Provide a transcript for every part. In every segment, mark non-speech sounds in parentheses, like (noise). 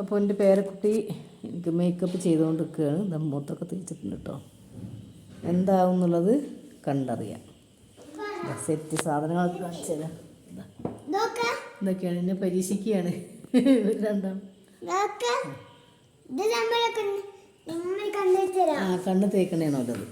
അപ്പോൾ എന്റെ പേരക്കുട്ടി എനിക്ക് മേക്കപ്പ് ചെയ്തുകൊണ്ട് നിൽക്കുകയാണ് ഇത് മുഖത്തൊക്കെ തേച്ചിട്ടുണ്ട് കേട്ടോ എന്താവും എന്നുള്ളത് കണ്ടറിയാം സെറ്റ് സാധനങ്ങളൊക്കെ കാണിച്ചു തരാം. ഇതൊക്കെയാണ്. എന്നെ പരീക്ഷിക്കുകയാണ്. രണ്ടാം. ആ കണ്ണ് തേക്കണേണോ ഉള്ളത്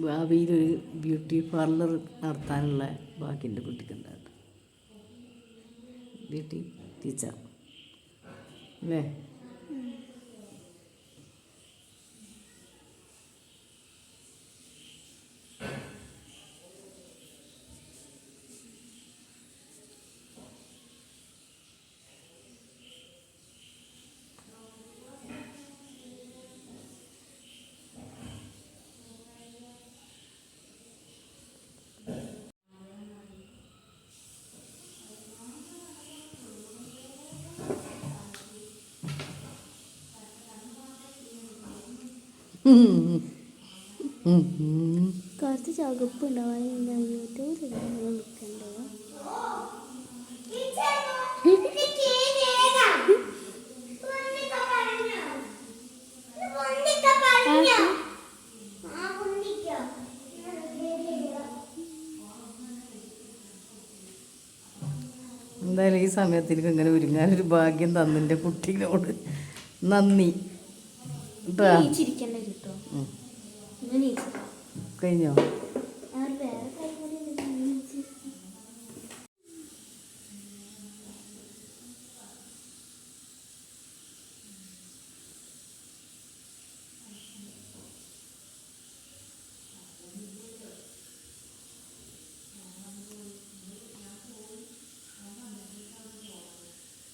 ഭാവിയിലൊരു ബ്യൂട്ടി പാർലർ നടത്താനുള്ള ബാക്കിന്റെ കുട്ടിക്കുണ്ടാകും ബ്യൂട്ടി ടീച്ചർ അല്ലേ? കുറച്ച് ചുവപ്പ് ഉണ്ടാവാൻ യൂട്യൂബിൽ നിൽക്കണ്ടോ? എന്തായാലും ഈ സമയത്ത് എനിക്ക് ഇങ്ങനെ ഒരുങ്ങാനൊരു ഭാഗ്യം തന്നെന്റെ കുട്ടീനോട്. നന്ദി. കേട്ടാ കഴിഞ്ഞോ?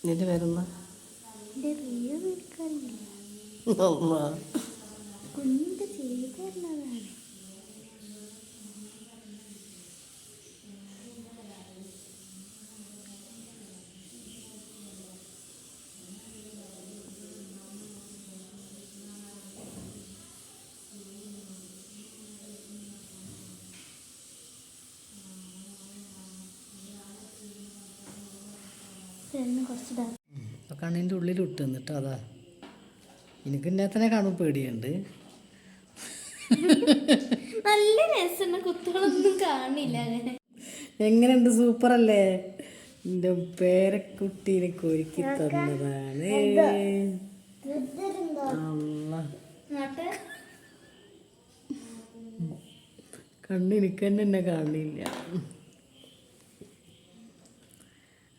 നിന്റെ പേരെന്താ? കുഞ്ഞിന്റെ ചെയ്ത് തരുന്നതാണ് കണ്ണിന്റെ ഉള്ളിൽ ഇട്ട് എന്നിട്ട് അതാ. എനിക്ക് എന്നെ തന്നെ കാണുമ്പോൾ പേടിയുണ്ട്. (laughs) നല്ല രസമാണ്. കുത്തുകളൊന്നും കാണില്ല അങ്ങനെ എങ്ങനെയുണ്ട്? സൂപ്പറല്ലേ? എന്റെ പേരക്കുട്ടീനെ ഒരുക്കി തന്നതാണ്. അള്ളാ. കണ്ണ് എനിക്ക് തന്നെ എന്നെ കാണില്ല.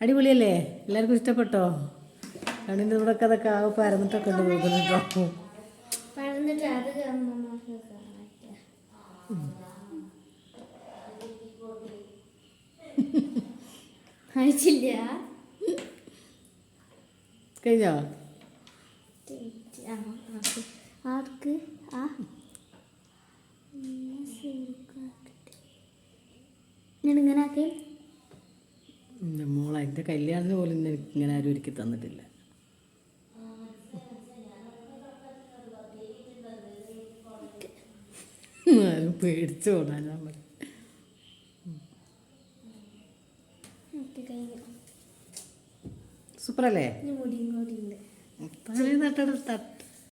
അടിപൊളിയല്ലേ? എല്ലാവർക്കും ഇഷ്ടപ്പെട്ടോ? കണ്ണിന്റെ തുടക്കതൊക്കെ ഒക്കെ അതൊക്കെ ആകെ പരന്നിട്ടൊക്കെ ഉണ്ട് പോകുന്നുണ്ടോ പരന്നിട്ട് അത് (laughs) അയച്ചില്ല കഴിഞ്ഞോ? ആർക്ക്? ആ. ഇങ്ങനെ ആക്കി എന്റെ മോളെ എന്റെ കല്യാണത്തിന് പോലും എനിക്ക് ഇങ്ങനെ ആരും ഒരുക്കി തന്നിട്ടില്ല. പേടിച്ചു പോടാ നമ്മൾ സൂപ്പറല്ലേ? ഇനി